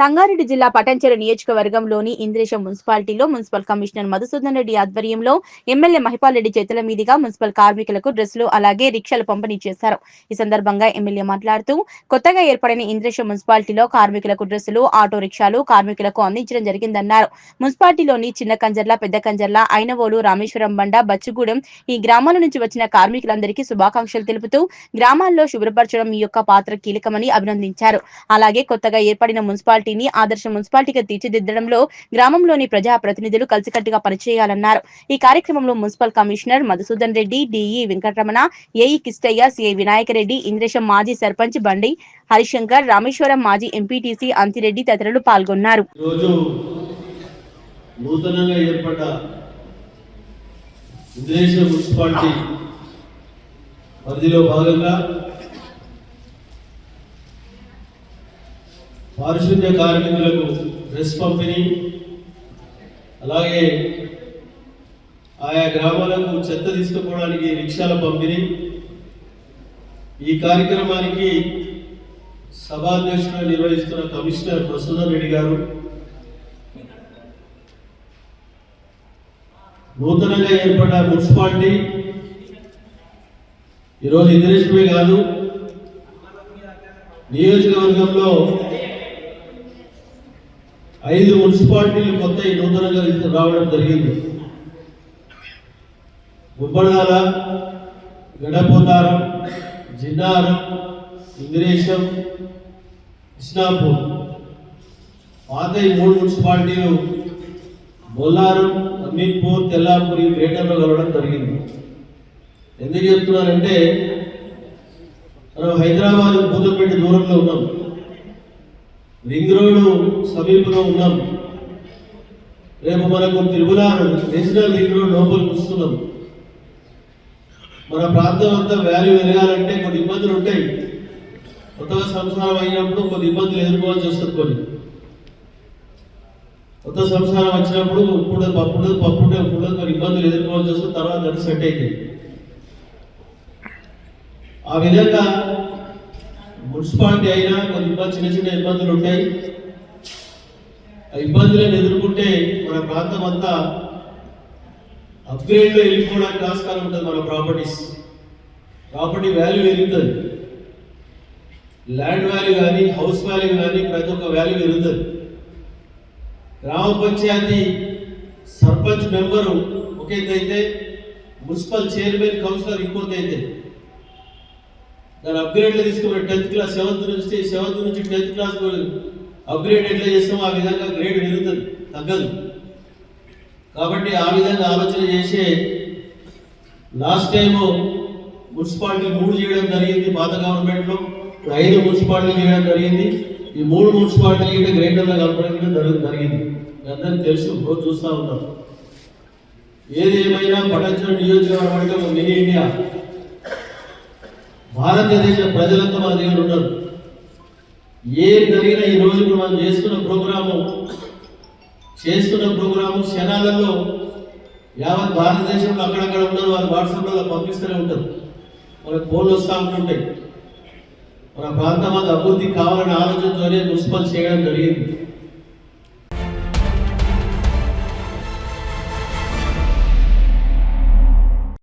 సంగారెడ్డి జిల్లా పటంచెర నియోజకవర్గంలోని ఇంద్రేశం మున్సిపాలిటీలో మున్సిపల్ కమిషనర్ మధుసూదన్ రెడ్డి ఆధ్వర్యంలో ఎమ్మెల్యే మహిపాల్ రెడ్డి చేతుల మీదుగా మున్సిపల్ కార్మికులకు డ్రెస్సులు అలాగే రిక్షాలు పంపిణీ చేశారు. ఈ సందర్భంగా ఎమ్మెల్యే మాట్లాడుతూ కొత్తగా ఏర్పడిన ఇంద్రేశం మున్సిపాలిటీలో కార్మికులకు డ్రెస్సులు ఆటో రిక్షాలు కార్మికులకు అందించడం జరిగిందన్నారు. మున్సిపాలిటీలోని చిన్న కంజర్ల పెద్ద కంజర్ల ఐనవోలు రామేశ్వరం బండ బచ్చుగూడెం ఈ గ్రామాల నుంచి వచ్చిన కార్మికులందరికీ శుభాకాంక్షలు తెలుపుతూ గ్రామాల్లో శుభ్రపరచడం ఈ యొక్క పాత్ర కీలకమని అభినందించారు. అలాగే కొత్తగా ఏర్పడిన మున్సిపాలిటీ మున్సిపాలిటీని ఆదర్శ మున్సిపాలిటీగా తీర్చిదిద్దడంలో గ్రామంలోని ప్రజా ప్రతినిధులు కలిసికట్టుగా పనిచేయాలన్నారు. ఈ కార్యక్రమంలో municipal commissioner Madhusudan Reddy DE Venkataramana AE Kishtayya CI Vinayakareddy Indresham మాజీ సర్పంచ్ బండి హరిశంకర్ రామేశ్వరం మాజీ ఎంపీటీసీ అంతిరెడ్డి తదితరులు పాల్గొన్నారు. నూతనంగా ఏర్పడ్డ ఇంద్రేశ్వర మున్సిపాలిటీ పరిధిలో భాగంగా పారిశుద్ధ్య కార్మికులకు డ్రెస్ పంపిణీ అలాగే ఆయా గ్రామాలకు చెత్త తీసుకుపోవడానికి రిక్షాల పంపిణీ. ఈ కార్యక్రమానికి సభాధ్యక్షుడు నిర్వహిస్తున్న కమిషనర్ ప్రసూదన్ రెడ్డి గారు. నూతనంగా ఏర్పడ్డ మున్సిపాలిటీ. ఈరోజు ఇంద్రేష్మే కాదు నియోజకవర్గంలో ఐదు మున్సిపాలిటీలు కొత్త నూతనంగా రావడం జరిగింది. గుబ్బడాల గడపోతారం జిన్నారం ఇంద్రేశం కృష్ణాపూర్. పాత ఈ మూడు మున్సిపాలిటీలు బొల్లారం అమీన్పూర్ తెల్లాపూర్ ఈ గ్రేటర్లో కలవడం జరిగింది. ఎందుకు చెప్తున్నానంటే మనం హైదరాబాద్ పూతపేట దూరంలో ఉన్నాం. రింగ్ రోడ్ సమీపంలో ఉన్నాం. రేపు మనకు త్రిపురారు నేషనల్ రింగ్ రోడ్ లోపలికి వస్తున్నాం. మన ప్రాంతం అంతా వ్యాల్యూ పెరగాలంటే కొన్ని ఇబ్బందులు ఉంటాయి. కొత్తగా సంసారం అయినప్పుడు కొన్ని ఇబ్బందులు ఎదుర్కోవాల్సి వస్తుంది కొన్ని. కొత్త సంసారం వచ్చినప్పుడు ఉప్పుడు పప్పు ఉండదు పప్పు ఉంటే ఉప్పుడు కొన్ని ఇబ్బందులు ఎదుర్కోవాల్సి వస్తుంది తర్వాత అది సెట్ అయితే ఆ విధంగా మున్సిపాలిటీ అయినా కొన్ని ఇబ్బంది చిన్న చిన్న ఇబ్బందులు ఉంటాయి. ఆ ఇబ్బందులను ఎదుర్కొంటే మన ప్రాంతం అంతా అప్గ్రేడ్లో వెళ్ళిపోవడానికి ఆస్కారం ఉంటుంది మన ప్రాపర్టీస్ ప్రాపర్టీ వాల్యూ పెరుగుతుంది. ల్యాండ్ వాల్యూ కానీ హౌస్ వాల్యూ కానీ ప్రతి ఒక్క వాల్యూ పెరుగుతుంది. గ్రామ పంచాయతీ సర్పంచ్ మెంబరు ఒకేదైతే మున్సిపల్ చైర్మన్ కౌన్సిలర్ ఇంకోటి అయితే దాని అప్గ్రేడ్లో తీసుకుని టెన్త్ క్లాస్ సెవెంత్ నుంచి సెవెంత్ నుంచి టెన్త్ క్లాస్ అప్గ్రేడ్ ఎట్లా చేస్తామో ఆ విధంగా గ్రేడ్ పెరుగుతుంది తగ్గదు. కాబట్టి ఆ విధంగా ఆలోచన చేసే లాస్ట్ టైం మున్సిపాలిటీ మూడు చేయడం జరిగింది పాత గవర్నమెంట్లో. ఇప్పుడు ఐదు మున్సిపాలిటీలు చేయడం జరిగింది. ఈ మూడు మున్సిపాలిటీలు కూడా గ్రేటర్గా కలపడం కూడా జరిగింది. మీ అందరికీ తెలుసు రోజు చూస్తూ ఉంటాం ఏది ఏమైనా పట్టణ నియోజకవర్గం మినీ ఇండియా. భారతదేశ ప్రజలంతా మన దగ్గర ఉన్నారు ఏం జరిగినా ఈ రోజు మనం చేస్తున్న ప్రోగ్రాము చేస్తున్న ప్రోగ్రాము క్షణాలలో యావత్ భారతదేశంలో అక్కడక్కడ ఉన్నారు వాళ్ళు వాట్సాప్లో పంపిస్తూనే ఉంటారు. వాళ్ళకి ఫోన్లు వస్తూ ఉంటుంటాయి. మన ప్రాంతం అభివృద్ధి కావాలనే ఆలోచనతోనే మున్సిపల్ చేయడం జరిగింది.